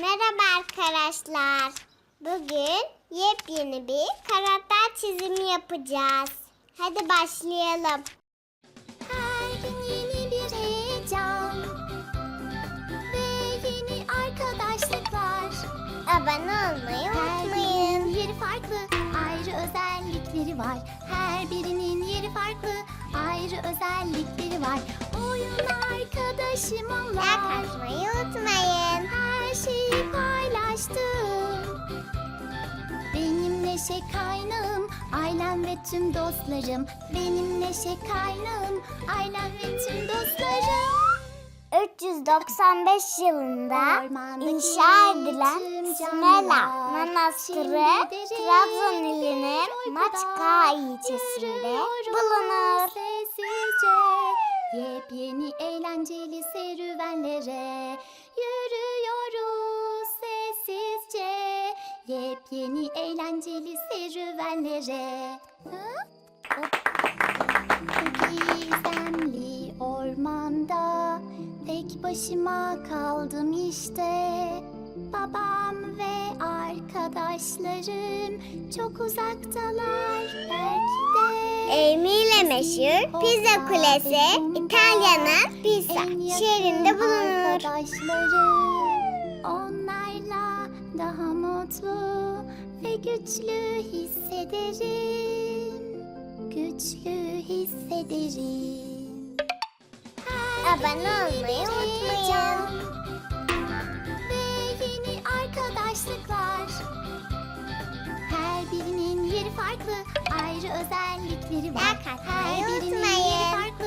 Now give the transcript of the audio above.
Merhaba arkadaşlar. Bugün yepyeni bir karakter çizimi yapacağız. Hadi başlayalım. Her gün yeni bir heyecan ve yeni arkadaşlıklar. Abone olmayı Her unutmayın. birinin yeri farklı, ayrı özellikleri var. Her birinin yeri farklı, ayrı özellikleri var. Oyun arkadaşım Like onlar. atmayı unutmayın. Paylaştım. Benim neşe kaynağım, ailem ve tüm dostlarım. Benim neşe kaynağım, ailem ve tüm dostlarım. 395 yılında Ormandaki inşa edilen tüm Smela canlılar Manastırı şimdi derin Trabzon ilinin uykuda Maçka ilçesinde bulunur. Sessizce yepyeni eğlenceli serüvenlere yepyeni eğlenceli serüvenlere. Hı? Bu gizemli ormanda tek başıma kaldım işte. Babam ve arkadaşlarım çok uzaktalar belki de. Evmiyle meşhur Pizza Kulesi İtalya'nın yakın şehrinde bulunur. Onlarla daha mutlu ve güçlü hissederim. Güçlü hissederim. Abone olmayı unutmayın. Ve yeni arkadaşlıklar. Her birinin yeri farklı, ayrı özellikleri var. Her birinin yeri farklı,